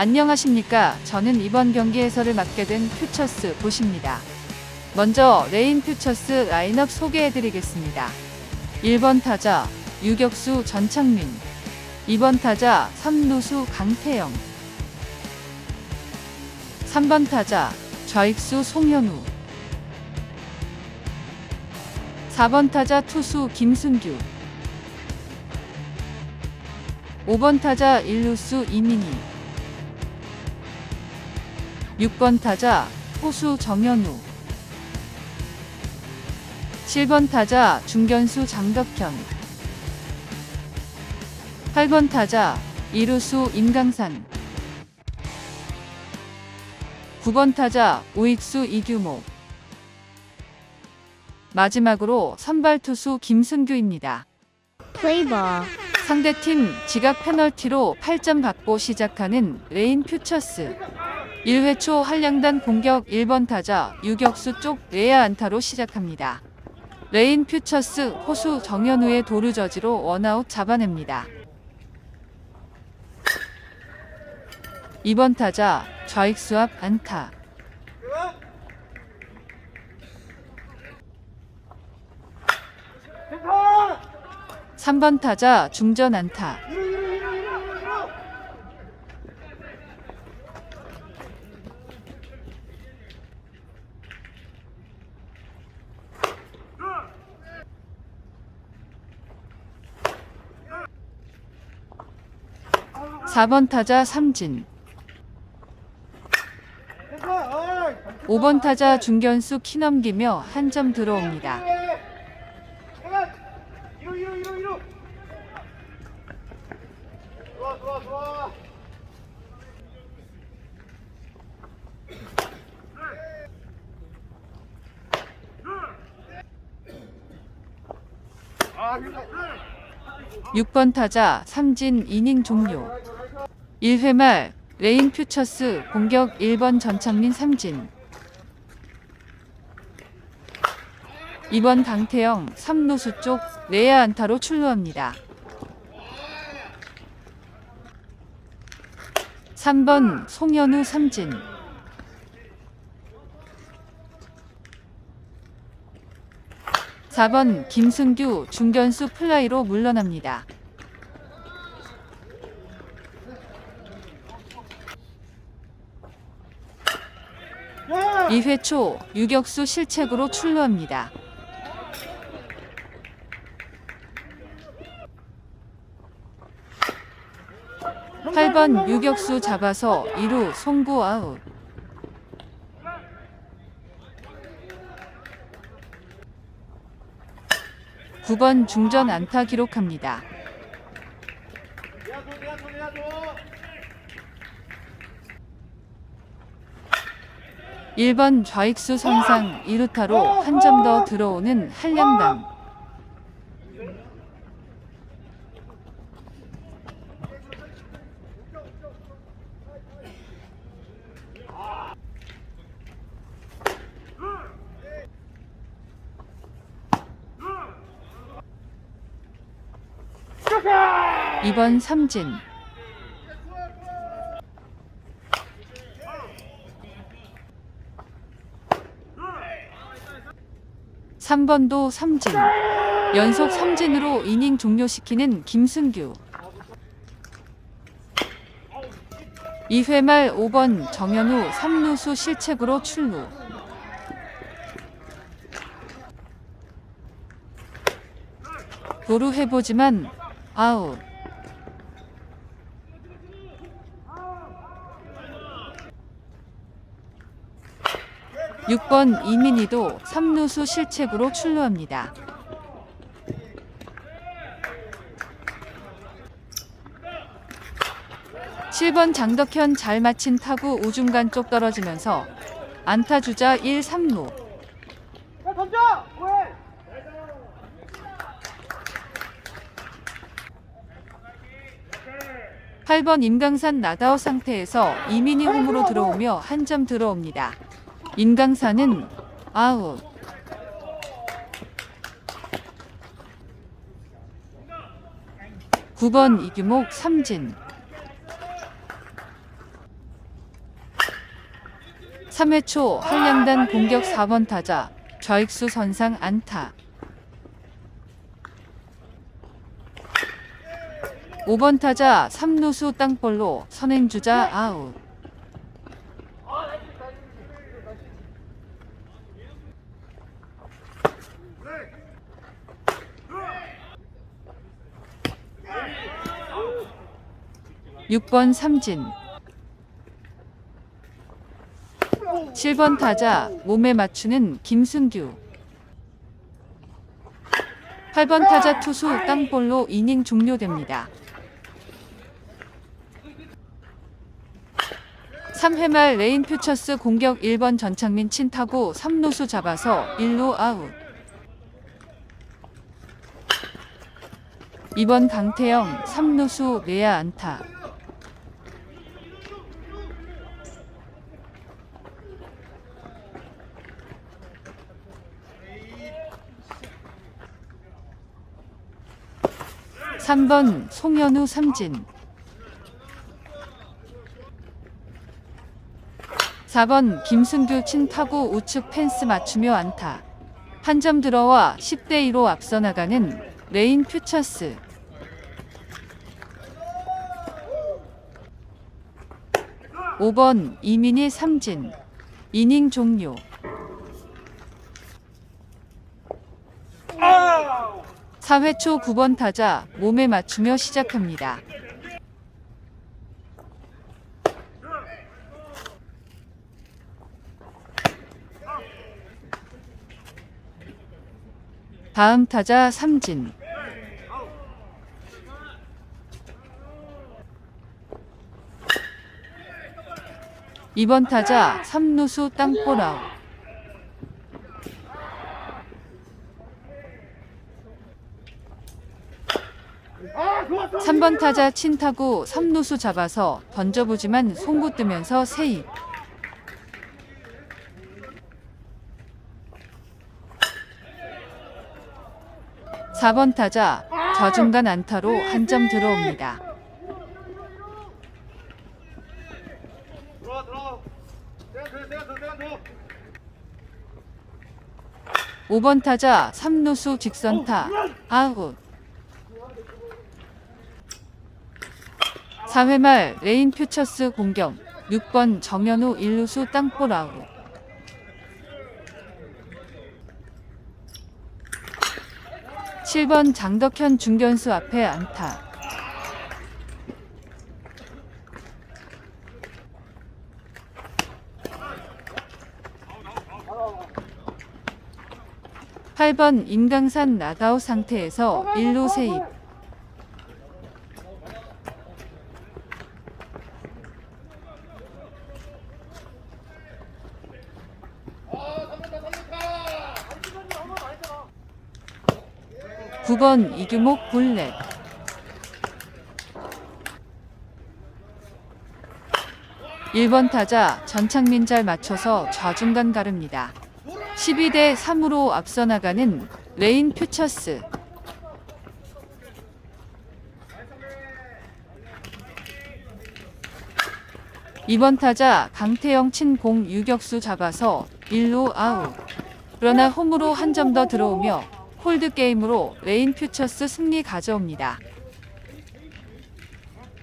안녕하십니까. 저는 이번 경기 해설을 맡게 된 퓨처스 보십니다. 먼저 레인 퓨처스 라인업 소개해드리겠습니다. 1번 타자 유격수 전창민 2번 타자 삼루수 강태영 3번 타자 좌익수 송현우 4번 타자 투수 김승규 5번 타자 일루수 이민희 6번 타자 호수 정현우. 7번 타자 중견수 장덕현. 8번 타자 이루수 임강산. 9번 타자 우익수 이규모. 마지막으로 선발 투수 김승규입니다. 상대팀 지각 페널티로 8점 받고 시작하는 레인 퓨처스. 1회 초 한량단 공격 1번 타자 유격수 쪽 외야 안타로 시작합니다. 레인 퓨처스 호수 정현우의 도루 저지로 원아웃 잡아냅니다. 2번 타자 좌익수 앞 안타. 3번 타자 중전 안타. 4번 타자 삼진. 5번 타자 중견수 키 넘기며 한 점 들어옵니다. 이루 이루 이루 이루 좋아 좋아 좋아 아 힘들어 6번 타자 삼진 이닝 종료. 1회 말 레인 퓨처스 공격 1번 전창민 삼진. 2번 강태영 3루수 쪽 내야 안타로 출루합니다. 3번 송현우 삼진. 4번 김승규 중견수 플라이로 물러납니다. 2회 초 유격수 실책으로 출루합니다. 팔 번 유격수 잡아서 2루 송구 아웃. 9번 중전 안타 기록합니다. 내야줘 내야줘 내야줘 1번 좌익수 선상 2루타로 한 점 더 들어오는 한량당. 이번 삼진. 삼번도 삼진. 연속 삼진으로 이닝 종료시키는 김승규. 2회 말 5번 정현우 3루수 실책으로 출루. 도루 해보지만 아웃. 6번 이민희도 3루수 실책으로 출루합니다. (7번) 장덕현 잘 맞힌 타구 우중간 쪽 떨어지면서 안타 주자 1, 3루 야 던져 왜 8번 임강산 나다우 상태에서 이민희 홈으로 들어오며 한 점 들어옵니다. 임강산은 아웃. 9번 이규목 삼진 3회 초 한량단 공격 4번 타자 좌익수 선상 안타. 5번 타자 3루수 땅볼로 선행주자 아웃. 육번 삼진. 7번 타자 몸에 맞추는 김승규. 8번 타자 투수 땅볼로 이닝 종료됩니다. 3회 말 레인 퓨처스 공격 1번 전창민 친타구 3루수 잡아서 1루 아웃. 2번 강태영 3루수 내야 안타 삼번 송현우 삼진. 4번 김승규 친타구 우측 펜스 맞추며 안타. 한 점 들어와 10대 2로 앞서 나가는 레인 퓨처스. 오번 이민희 삼진. 이닝 종료 4회 초 9번 타자 몸에 맞추며 시작합니다. 다음 타자 삼진. 이번 타자 삼루수 땅볼 아웃. 아 좋아 좋아 3번 타자 친타구 3루수 잡아서 던져보지만 송구 뜨면서 세입. 사번 타자 좌중간 안타로 한 점 들어옵니다. 들어와 들어와 내가 줘 내가 줘 내가 줘 5번 타자 3루수 직선타 아웃. 4회 말 레인 퓨처스 공격 6번 정현우 1루수 땅볼 아웃. 7번 장덕현 중견수 앞에 안타. 팔번 임강산 나가우 상태에서 1루 세입. 구번 이규목 볼넷. 1번 타자 전창민 잘 맞춰서 좌중간 가릅니다. 12대 3으로 앞서 나가는 레인 퓨처스. 이번 타자 강태영 친공 유격수 잡아서 1루 아웃. 그러나 홈으로 한 점 더 들어오며 홀드 게임으로 레인 퓨처스 승리 가져옵니다.